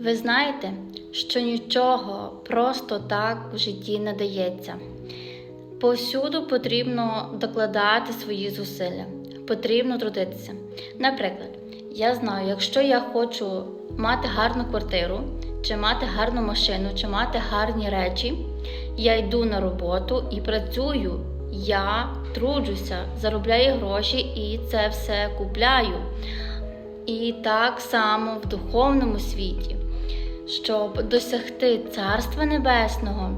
Ви знаєте, що нічого просто так в житті не дається. Повсюду потрібно докладати свої зусилля, потрібно трудитися. Наприклад, я знаю, якщо я хочу мати гарну квартиру, чи мати гарну машину, чи мати гарні речі, я йду на роботу і працюю. Я труджуся, заробляю гроші і це все купляю. І так само в духовному світі, щоб досягти Царства Небесного,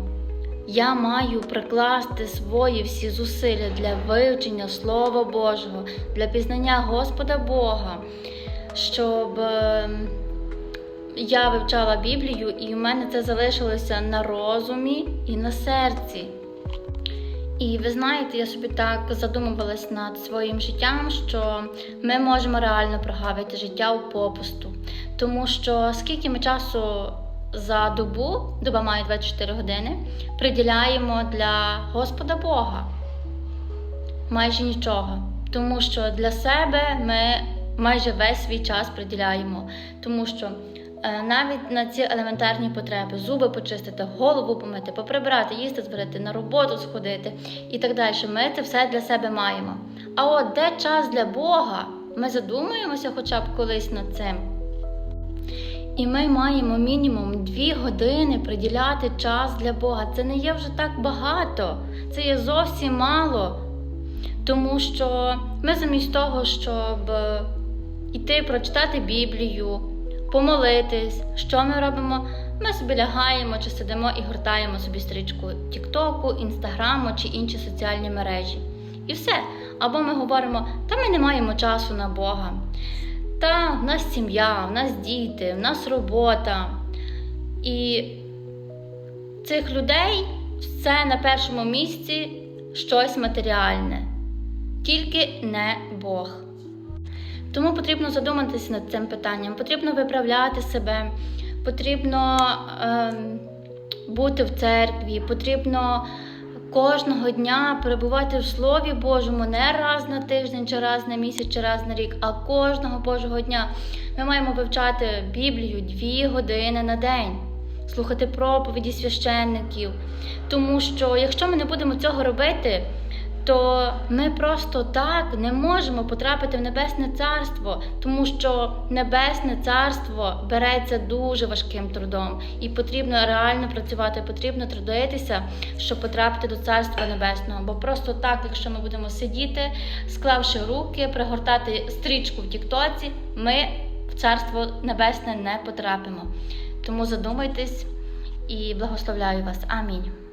я маю прикласти свої всі зусилля для вивчення Слова Божого, для пізнання Господа Бога, щоб е, я вивчала Біблію, і в мене це залишилося на розумі і на серці. І ви знаєте, я собі так задумувалась над своїм життям, що ми можемо реально прогавити життя у попусту. Тому що скільки ми часу за добу, доба має 24 години, приділяємо для Господа Бога? Майже нічого. Тому що для себе ми майже весь свій час приділяємо. Тому що е, навіть на ці елементарні потреби зуби почистити, голову помити, поприбирати, їсти зварити, на роботу сходити і так далі. Ми це все для себе маємо. А от де час для Бога? Ми задумуємося хоча б колись над цим. І ми маємо мінімум дві години приділяти час для Бога. Це не є вже так багато, це є зовсім мало. Тому що ми замість того, щоб е, йти прочитати Біблію, помолитись, що ми робимо? Ми собі лягаємо чи сидимо і гортаємо собі стрічку Тіктоку, Інстаграму чи інші соціальні мережі. І все. Або ми говоримо, та ми не маємо часу на Бога. Та в нас сім'я, в нас діти, в нас робота. І цих людей все на першому місці щось матеріальне, тільки не Бог. Тому потрібно задуматися над цим питанням, потрібно виправляти себе, потрібно ем, бути в церкві, потрібно кожного дня перебувати в Слові Божому не раз на тиждень, чи раз на місяць, чи раз на рік, а кожного Божого дня. Ми маємо вивчати Біблію дві години на день, слухати проповіді священників. Тому що якщо ми не будемо цього робити, то ми просто так не можемо потрапити в Небесне Царство, тому що Небесне Царство береться дуже важким трудом, і потрібно реально працювати, потрібно трудитися, щоб потрапити до Царства Небесного. Бо просто так, якщо ми будемо сидіти, склавши руки, пригортати стрічку в Тіктоці, ми в Царство Небесне не потрапимо. Тому задумайтесь і благословляю вас. Амінь.